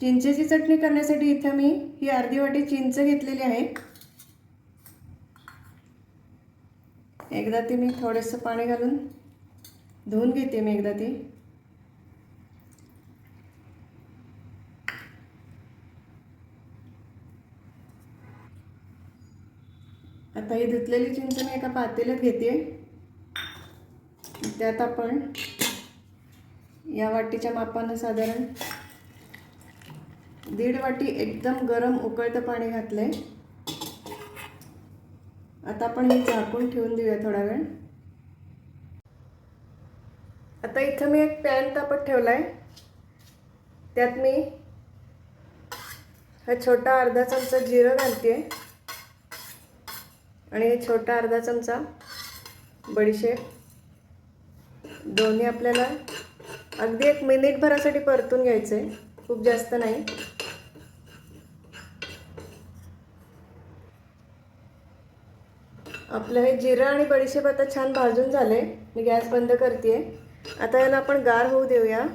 चिंचेची चटणी करण्यासाठी इथं मी ही अर्धी वाटी चिंच घेतलेली आहे. एकदा ती मी थोडंसं पाणी घालून धुवून घेते मी एकदा ती. आता ही धुतलेली चिंच मी एका पातेल्यात घेते. त्यात आपण या वाटीच्या मापानं साधारण दीड वाटी एकदम गरम उकळतं पाणी घातलं आहे आता आपण हे झाकून ठेवून देऊया थोडा वेळ. आता इथं मी एक पॅन तापत ठेवला आहे त्यात मी हा छोटा अर्धा चमचा जिरं घालते आणि हे छोटा अर्धा चमचा बडीशेप. दोन्ही आपल्याला अगदी एक मिनिटभरासाठी परतून घ्यायचं आहे खूप जास्त नाही. आपलं हे जिरं आणि बडीशेप आता छान भाजून झाले मी गॅस बंद करते आता याला आपण गार होऊ देऊया.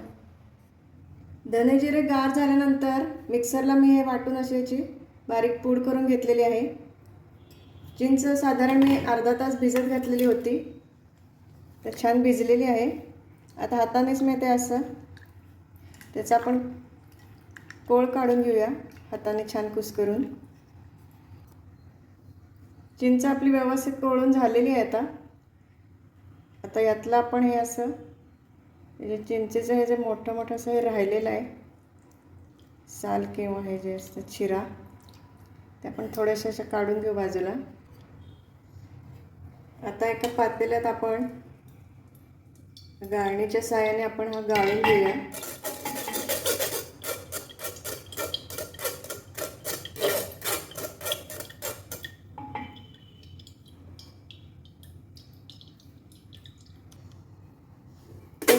धने जिरे गार झाल्यानंतर मिक्सरला मी हे वाटून अशी याची बारीक पूड करून घेतलेली आहे. चिंच साधारण मी अर्धा तास भिजत घातलेली होती. तर छान भिजलेली आहे. आता हातानेच मिळते असं त्याचा आपण कोळ काढून घेऊया. हाताने छान कुस्करून. चिंच आपली व्यवस्थित तोळून झालेली आहे आता. आता यातलं आपण हे असं जे चिंचेचं हे जे मोठं मोठं असं हे राहिलेलं आहे साल किंवा हे जे असतं चिरा ते आपण थोड्याशा अशा काढून घेऊ बाजूला. आता एका पातेल्यात आपण गाळणीच्या साहाय्याने आपण हा गाळून घेऊया.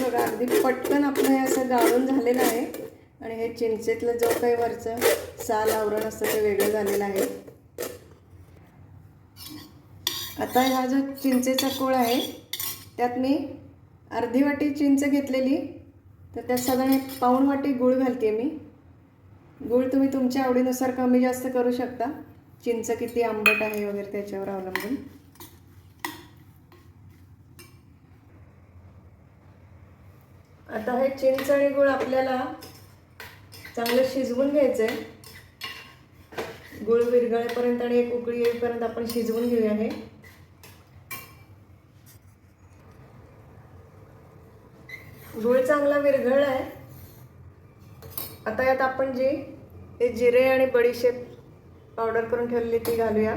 बघा अगदी पटकन आपलं हे असं गाळून झालेलं आहे. आणि हे चिंचेतलं जो काही वरचं साल आवरण असतं ते वेगळं झालेलं आहे. आता हा जो चिंचेचा कोळ आहे त्यात मी अर्धी वाटी चिंच घेतलेली. तर त्यात साधारण एक पाऊण वाटी गूळ घालते मी. गूळ तुम्ही तुमच्या आवडीनुसार कमी जास्त करू शकता. चिंच किती आंबट आहे वगैरे त्याच्यावर अवलंबून. आता हे चिंच आणि गूळ आपल्याला चांगलं शिजवून घ्यायचं आहे गूळ विरघळेपर्यंत आणि एक उकळी येईपर्यंत आपण शिजवून घेऊया हे. गूळ चांगला विरघळला आहे आता यात आपण जी हे जिरे आणि बडीशेप पावडर करून ठेवलेली ती घालूया.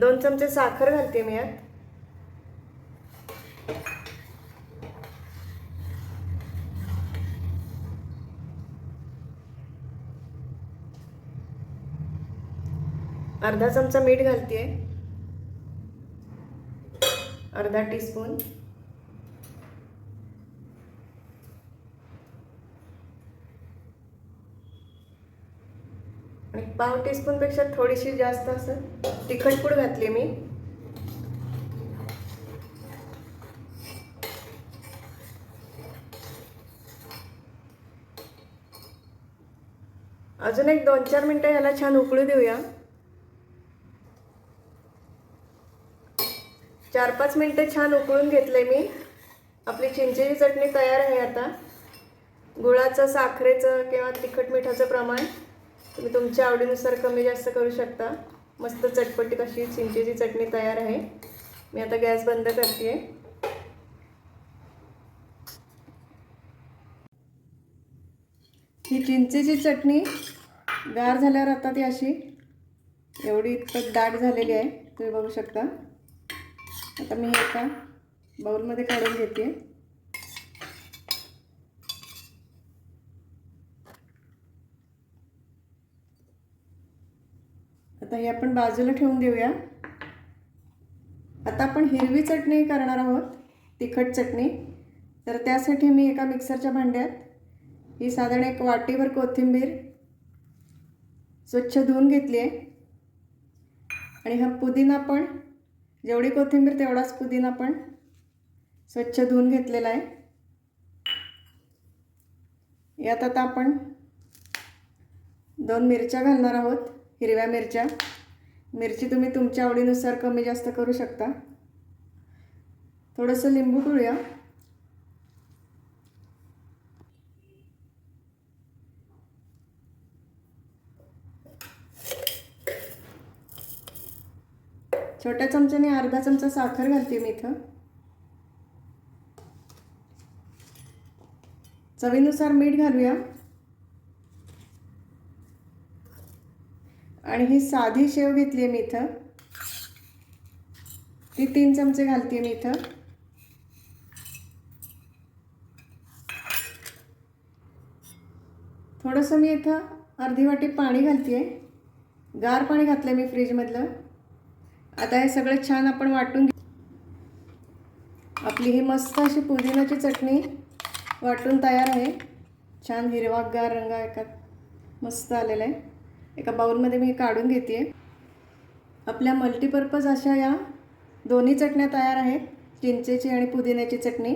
दोन चमचे साखर घालते मी यात. अर्धा चमचा मीठ घालते. अर्धा टीस्पून आणि पाव टीस्पूनपेक्षा थोडीशी जास्त असं. तिखट पूड घातली मी. अजून एक दोन चार मिनटं याला छान उकळू देऊया. चार पाच मिनटं छान उकळून घेतले मी. आपली चिंचेची चटणी तयार आहे आता. गुळाचं साखरेचं किंवा तिखट मिठाचं प्रमाण तुम्ही तुमच्या आवडीनुसार कमी जास्त करू शकता. मस्त चटपटीत अशी चिंचेची चटणी तयार आहे. मी आता गॅस बंद करते ही चिंचेची चटणी गार झाल्यावर आता ती अशी एवढी इतकं दाट झालेली आहे तुम्ही बघू शकता. आता मी एका बाउलमध्ये काढून घेते आता हे आपण बाजूला ठेवून देऊया. आता आपण हिरवी चटणी करणार आहोत तिखट चटणी. तर त्यासाठी मी एका मिक्सरच्या भांड्यात ही साधारण एक वाटीभर कोथिंबीर स्वच्छ धुवून घेतली आहे. आणि हा पुदिना पण जेवढी कोथिंबीर तेवढाच पुदिना पण स्वच्छ धुवून घेतलेला आहे. यात आता आपण दोन मिरच्या घालणार आहोत. हिरव्या मिरच्या. मिरची तुम्ही तुमच्या आवडीनुसार कमी जास्त करू शकता. थोडंसं लिंबू पिळूया. छोट्या चमच्याने अर्धा चमचा साखर घालते मी इथं. चवीनुसार मीठ घालूया. आणि ही साधी शेव घेतली आहे मी इथं ती तीन चमचे घालते मी इथं थोडंसं मी इथं अर्धी वाटी पाणी घालते आहे. गार पाणी घातलं मी फ्रीजमधलं. आता हे सगळं छान आपण वाटून घे आपली ही मस्त अशी पुदिनाची चटणी वाटून तयार आहे. छान हिरवागार रंग एकात मस्त आलेला आहे. एका बाऊलमध्ये मी काढून घेते. आपल्या मल्टीपर्पज अशा या दोन्ही चटण्या तयार आहेत. चिंचेची आणि पुदिन्याची चटणी.